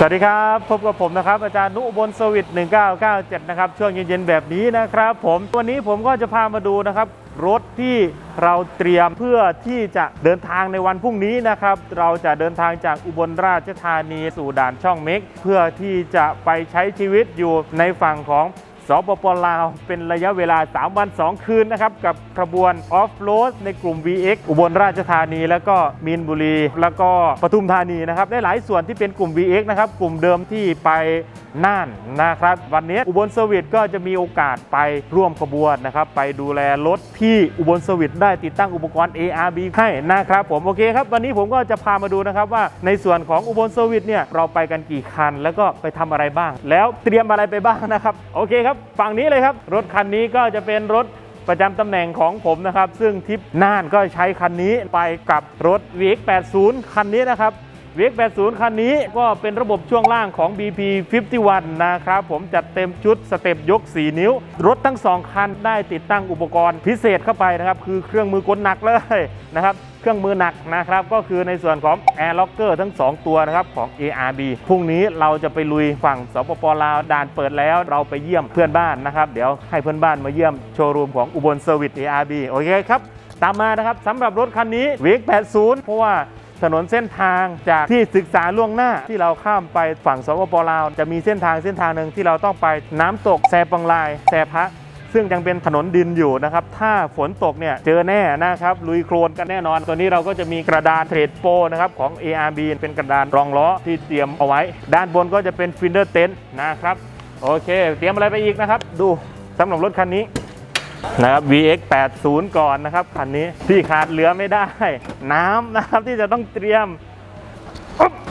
สวัสดีครับ พบกับผมนะครับ อาจารย์นุบลสวิต1997 นะครับ ช่วงเย็นๆแบบนี้นะครับ ผมวันนี้ผมก็จะพามาดูนะครับ รถที่เราเตรียมเพื่อที่จะเดินทางในวันพรุ่งนี้นะครับ เราจะเดินทางจากอุบลราชธานีสู่ด่านช่องเม็ก เพื่อที่จะไปใช้ชีวิตอยู่ในฝั่งของ สปปลาวเป็นระยะเวลา 3 วัน 2 คืนนะครับ กับขบวนออฟโรดในกลุ่ม VX อุบลราชธานี แล้วก็มีนบุรี แล้วก็ปทุมธานีนะครับ ได้หลายส่วนที่เป็นกลุ่ม VX นะครับ กลุ่มเดิมที่ไปน่านนะครับ วันนี้อุบลเซอร์วิสก็จะมีโอกาสไปร่วมขบวนนะครับ ไปดูแลรถที่อุบลเซอร์วิสได้ติดตั้งอุปกรณ์ ARB ให้นะครับผมโอเคครับ วันนี้ผมก็จะพามาดูนะครับว่าในส่วนของอุบลเซอร์วิสเนี่ยเราไปกันกี่คัน แล้วก็ไปทำอะไรบ้าง แล้วเตรียมอะไรไปบ้างนะครับ โอเคครับฝั่งนี้เลยครับ รถคันนี้ก็จะเป็นรถประจำตำแหน่งของผมนะครับ ซึ่งทิปน่านก็ใช้คันนี้ไปกับรถ VX80 คันนี้นะครับ VX80 คันนี้ก็เป็นระบบช่วงล่างของ BP 51 นะครับ ผมจัดเต็มชุดสเต็ปยก 4 นิ้ว รถทั้ง 2 คันได้ติดตั้งอุปกรณ์พิเศษเข้าไปนะครับ คือเครื่องมือกลหนักเลยนะครับเครื่องมือหนักนะครับ ก็คือในส่วนของ Air Locker ทั้ง 2 ตัวนะครับของ ARB พรุ่งนี้เราจะไปลุยฝั่งสปปลาวด่านเปิดแล้วเราไปเยี่ยมเพื่อนบ้านนะครับ เดี๋ยวให้เพื่อนบ้านมาเยี่ยมโชว์รูมของอุบลเซอร์วิส ARB โอเคครับ ตามมานะครับสำหรับรถคันนี้ VX80 เพราะว่า ถนนเส้นทางจากที่ศึกษาล่วงหน้าที่เราข้ามไปฝั่งสปปลาว จะมีเส้นทางเส้นทางหนึ่งที่เราต้องไปน้ำตกแซปังลายแซพระซึ่งยังเป็นถนนดินอยู่นะครับ ถ้าฝนตกเนี่ยเจอแน่นะครับ ลุยโคลนกันแน่นอน ตัวนี้เราก็จะมีกระดานเทรดโปนะครับของ ARB เป็นกระดานรองล้อที่เตรียมเอาไว้ ด้านบนก็จะเป็นฟินเดอร์เต็นนะครับ โอเค เตรียมอะไรไปอีกนะครับ ดูสำหรับรถคันนี้ นะครับ VX 80ก่อนนะครับคันนี้ที่ขาดเหลือไม่ได้ น้ำนะครับที่จะต้องเตรียม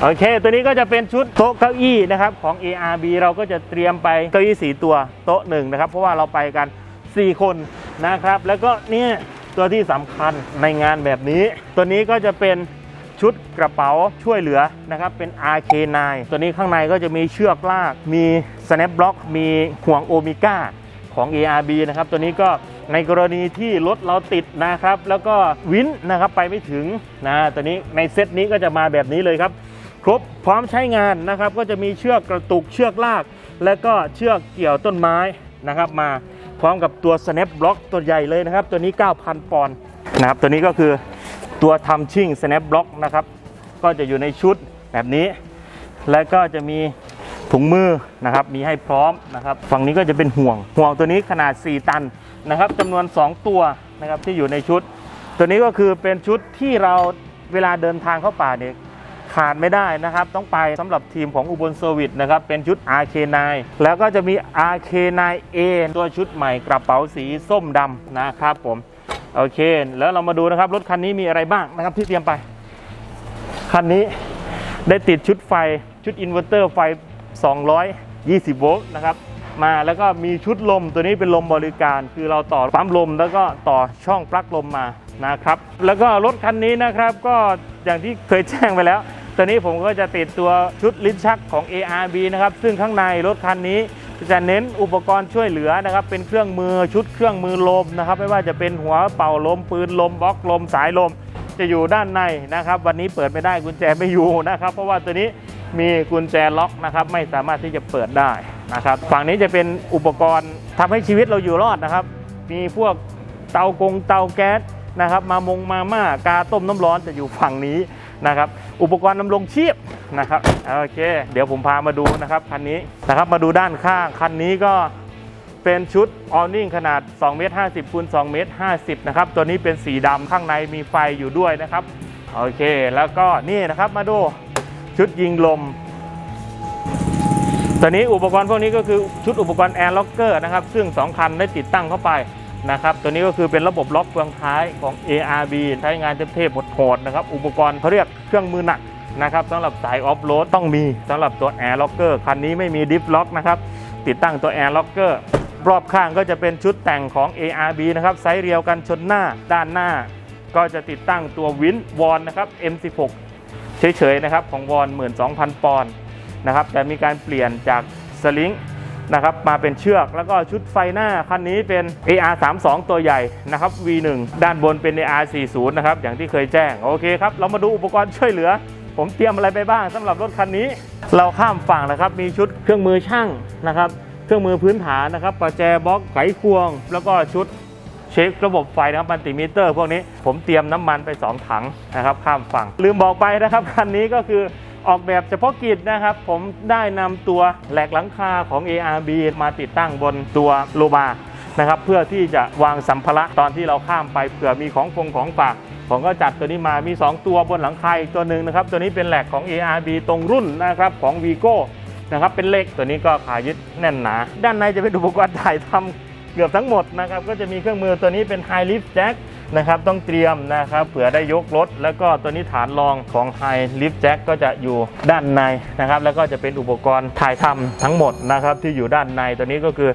โอเค ตัวนี้ก็จะเป็นชุดโต๊ะเก้าอี้นะครับของ ARB เราก็จะเตรียมไปเก้าอี้สีตัวโต๊ะหนึ่งนะครับ เพราะว่าเราไปกัน 4 คนนะครับ แล้วก็เนี่ยตัวที่สำคัญในงานแบบนี้ ตัวนี้ก็จะเป็นชุดกระเป๋าช่วยเหลือนะครับเป็น RK9 ตัวนี้ข้างในก็จะมีเชือกลาก มี snap block มีห่วงโอเมก้า ของ ARB นะครับตัวนี้ก็ในกรณีที่รถเราติดนะครับ แล้วก็วินนะครับไปไม่ถึงนะตัวนี้ในเซตนี้ก็จะมาแบบนี้เลยครับ ครบพร้อมใช้งานนะครับ ก็จะมีเชือกกระตุกเชือกลาก และก็เชือกเกี่ยวต้นไม้นะครับมาพร้อมกับตัว snap block ตัวใหญ่เลยนะครับ ตัวนี้ 9,000 ปอนด์นะครับตัวนี้ก็คือตัวทำชิ่ง snap block นะครับก็จะอยู่ในชุดแบบนี้ และก็จะมี ถุงมือนะครับมีให้พร้อมนะครับ ฝั่งนี้ก็จะเป็นห่วง ห่วงตัวนี้ขนาด 4 ตันนะครับจำนวน 2 ตัวนะครับที่อยู่ในชุด ตัวนี้ก็คือเป็นชุดที่เราเวลาเดินทางเข้าป่าเนี่ยขาดไม่ได้นะครับ ต้องไปสำหรับทีมของอุบลเซอร์วิสนะครับ เป็นชุด RK9 แล้วก็จะมี RK9A ตัวชุดใหม่กระเป๋าสีส้มดำนะครับผมโอเค แล้วเรามาดูนะครับ รถคันนี้มีอะไรบ้างนะครับที่เตรียมไป คันนี้ได้ติดชุดไฟชุดอินเวอร์เตอร์ไฟ 220 โวลต์นะครับมาแล้วก็มีชุดลมตัวนี้เป็นลมบริการ คือเราต่อปั๊มลมแล้วก็ต่อช่องปลั๊กลมมานะครับแล้วก็รถคันนี้นะครับก็อย่างที่เคยแจ้งไปแล้วตัวนี้ผมก็จะติดตัวชุดลิ้นชักของ ARB นะครับซึ่งข้างในรถคันนี้จะเน้นอุปกรณ์ช่วยเหลือนะครับเป็นเครื่องมือชุดเครื่องมือลมนะครับไม่ว่าจะเป็นหัวเป่าลมปืนลมบล็อกลมสายลม จะอยู่ด้านในนะครับ วันนี้เปิดไม่ได้กุญแจไม่อยู่นะครับ เพราะว่าตัวนี้ มีกุญแจล็อกนะครับ ไม่สามารถที่จะเปิดได้นะครับ ฝั่งนี้จะเป็นอุปกรณ์ทำให้ชีวิตเราอยู่รอดนะครับ มีพวกเตากงเตาแก๊สนะครับ มามงมาม่ากาต้มน้ำร้อนจะอยู่ฝั่งนี้นะครับ อุปกรณ์ดำรงชีพนะครับโอเค เดี๋ยวผมพามาดูนะครับคันนี้นะครับมาดูด้านข้างคันนี้ก็เป็นชุดออนิ่งขนาด2เมตร50คูณ2เมตร50นะครับตัวนี้เป็นสีดำข้างในมีไฟอยู่ด้วยนะครับโอเค แล้วก็นี่นะครับมาดู ชุดยิงลมตัวนี้อุปกรณ์พวกนี้ก็คือชุดอุปกรณ์แอร์ล็อกเกอร์นะครับ ซึ่ง 2 คันได้ติดตั้งเข้าไปนะครับ ตัวนี้ก็คือเป็นระบบล็อกเฟืองท้ายของ ARB ใช้งานเทพๆโหดๆนะครับ อุปกรณ์เขาเรียกเครื่องมือหนักนะครับสำหรับสายออฟโรดต้องมีสำหรับตัวแอร์ล็อกเกอร์คันนี้ไม่มีดิฟล็อกนะครับติดตั้งตัวแอร์ล็อกเกอร์รอบข้างก็จะเป็นชุดแต่งของ ARB นะครับไซส์เรียวกันชนหน้าด้านหน้า ก็จะติดตั้งตัววินวอนนะครับ M16 เฉยๆนะครับของวอน12,000 ปอนด์นะครับแต่มีการเปลี่ยนจากสลิงนะครับมาเป็นเชือกแล้วก็ชุดไฟหน้าคันนี้เป็น AR32 ตัวใหญ่นะครับ V1 ด้านบนเป็น AR40 นะครับอย่างที่เคยแจ้ง โอเคครับ เรามาดูอุปกรณ์ช่วยเหลือ ผมเตรียมอะไรไปบ้างสำหรับรถคันนี้ เราข้ามฝั่งนะครับ มีชุดเครื่องมือช่างนะครับ เครื่องมือพื้นฐานนะครับประแจบล็อกไขควง แล้วก็ชุด เช็คระบบไฟนะครับมัลติมิเตอร์ พวกนี้ผมเตรียมน้ำมันไป 2 ถังนะครับข้ามฝั่ง ลืมบอกไปนะครับคันนี้ก็คือออกแบบเฉพาะกิจนะครับ ผมได้นำตัวแหลกหลังคาของ ARB มาติดตั้งบนตัวโลมานะครับเพื่อที่จะวางสัมภาระตอนที่เราข้ามไปเผื่อมีของฟงของฝากผมก็จัดตัวนี้มามี 2 ตัวบนหลังคาอีกตัวหนึ่งนะครับ ตัวนี้เป็นแหลกของ ARB ตรงรุ่นนะครับของ Vigo นะครับเป็นเหล็กตัวนี้ก็ขายึดแน่นหนา ด้านในจะเป็นอุปกรณ์ถ่ายทำ เกือบทั้งหมดนะครับก็จะมีเครื่องมือตัวนี้เป็น High Lift Jack นะครับต้องเตรียมนะครับเผื่อได้ยกรถ แล้วก็ตัวนี้ฐานรองของ High Lift Jack ก็จะอยู่ด้านในนะครับแล้วก็จะเป็นอุปกรณ์ถ่ายทำทั้งหมดนะครับที่อยู่ด้านในตัวนี้ก็คือ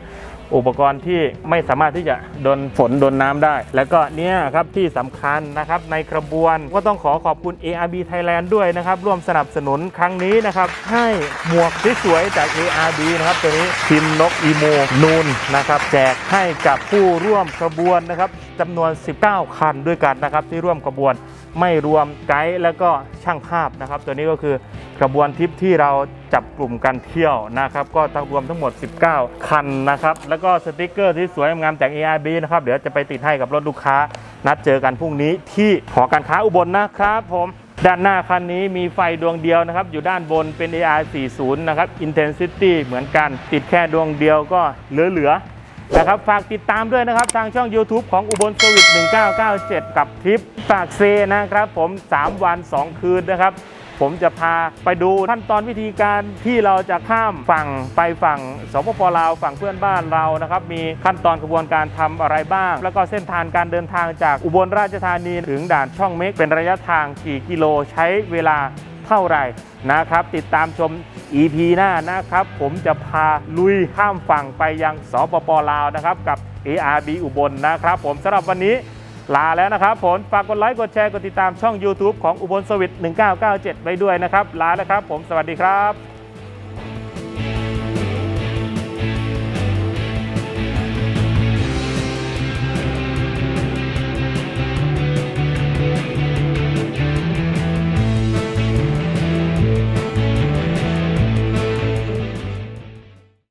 อุปกรณ์ที่ไม่สามารถที่จะโดนฝนโดนน้ำได้ แล้วก็เนี่ยครับที่สำคัญนะครับในกระบวนก็ต้องขอขอบคุณ ARB Thailand ด้วยนะครับ ร่วมสนับสนุนครั้งนี้นะครับ ให้หมวกสวยๆจาก ARB นะครับตัวนี้พิมพ์นกอีโมนูนนะครับแจกให้กับผู้ร่วมขบวนนะครับจำนวน 19 คันด้วยกันนะครับที่ร่วมขบวนไม่รวมไกด์แล้วก็ช่างภาพนะครับ ตัวนี้ก็คือ กระบวนทริปที่เราจับกลุ่มกันเที่ยวนะครับ ก็ทั้งรวมทั้งหมด 19 คันนะครับ แล้วก็สติกเกอร์ที่สวยงามจาก ARB นะครับ เดี๋ยวจะไปติดให้กับรถลูกค้า นัดเจอกันพรุ่งนี้ที่หอการค้าอุบลนะครับ ผมด้านหน้าคันนี้มีไฟดวงเดียวนะครับ อยู่ด้านบนเป็น AR40 นะครับ Intensity เหมือนกัน ติดแค่ดวงเดียวก็เหลือๆนะครับ ฝากติดตามด้วยนะครับ ทางช่อง YouTube ของอุบลสวิต1997 กับทริปฝากเซนะครับผม 3 วัน 2 คืนนะครับ ผมจะพาไปดูขั้นตอนวิธีการที่เราจะข้ามฝั่งไปฝั่งสปปลาวฝั่งเพื่อนบ้านเรานะครับ มีขั้นตอนกระบวนการทำอะไรบ้าง แล้วก็เส้นทางการเดินทางจากอุบลราชธานีถึงด่านช่องเม็กเป็นระยะทางกี่กิโลใช้เวลาเท่าไหร่นะครับ ติดตามชม EP หน้านะครับ ผมจะพาลุยข้ามฝั่งไปยังสปปลาวนะครับกับ ARB อุบลนะครับ ผมสำหรับวันนี้ ลาแล้วนะครับผมฝากกดไลค์กดแชร์กดติดตามช่อง YouTube ของอุบลสวิต1997 ไปด้วยนะครับ ลาแล้วครับผมสวัสดีครับ